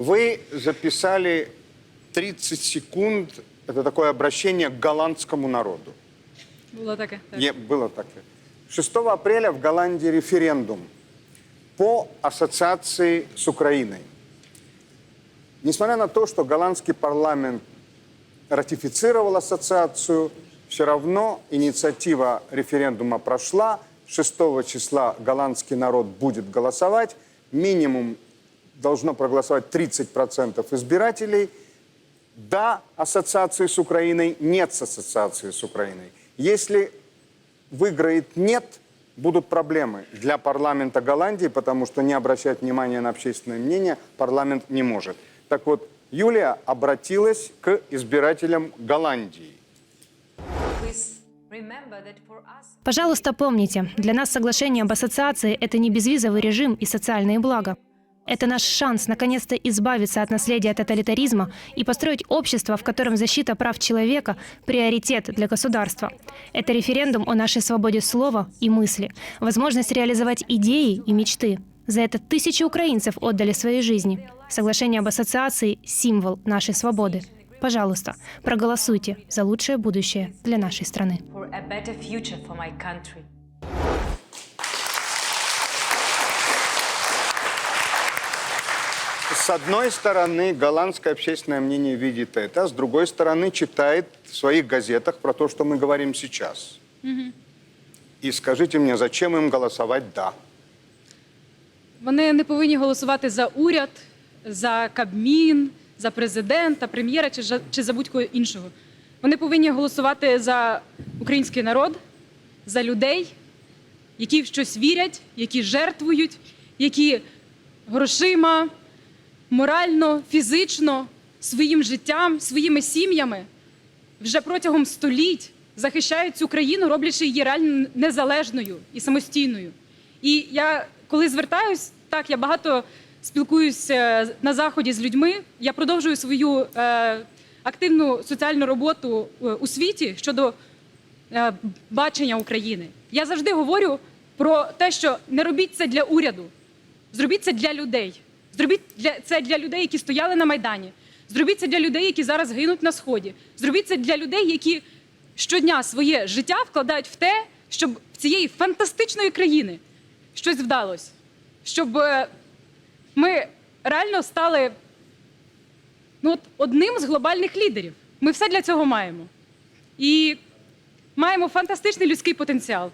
Вы записали 30 секунд, это такое обращение к голландскому народу. Було таке. Так. Е- Было так. 6 апреля в Голландии референдум по ассоциации с Украиной. Несмотря на то, что голландский парламент ратифицировал ассоциацию, все равно инициатива референдума прошла. 6 числа голландский народ будет голосовать. Минимум должно проголосовать 30% избирателей. Да, ассоциации с Украиной, нет с ассоциацией с Украиной. Если выиграет нет, будут проблемы для парламента Голландии, потому что не обращать внимания на общественное мнение парламент не может. Так вот, Юлия обратилась к избирателям Голландии. Пожалуйста, помните, для нас соглашение об ассоциации – это не безвизовый режим и социальные блага. Это наш шанс наконец-то избавиться от наследия тоталитаризма и построить общество, в котором защита прав человека – приоритет для государства. Это референдум о нашей свободе слова и мысли, возможность реализовать идеи и мечты. За это тысячи украинцев отдали свои жизни. Соглашение об ассоциации – символ нашей свободы. Пожалуйста, проголосуйте за лучшее будущее для нашей страны. С одной стороны, голландское общественное мнение видит это, а с другой стороны, читает в своих газетах про то, что мы говорим сейчас. И скажите мне, зачем им голосовать «да»? Вони не повинні голосувати за уряд, за Кабмін, за президента, прем'єра чи, за- чи за будь-кого іншого. Вони повинні голосувати за український народ, за людей, які в щось вірять, які жертвують, які грошима, морально, фізично, своїм життям, своїми сім'ями вже протягом століть захищають цю країну, роблячи її реально незалежною і самостійною. І я коли звертаюсь, так я багато спілкуюся на заході з людьми. Я продовжую свою е, активну соціальну роботу е, у світі щодо е, бачення України. Я завжди говорю про те, що не робіть це для уряду, зробіть це для людей. Зробіть це для людей, які стояли на майдані. Зробіть це для людей, які зараз гинуть на сході. Зробіть це для людей, які щодня своє життя вкладають в те, щоб в цієї фантастичної країни щось вдалося, щоб е, ми реально стали ну, от, одним з глобальних лідерів. Ми все для цього маємо. І маємо фантастичний людський потенціал.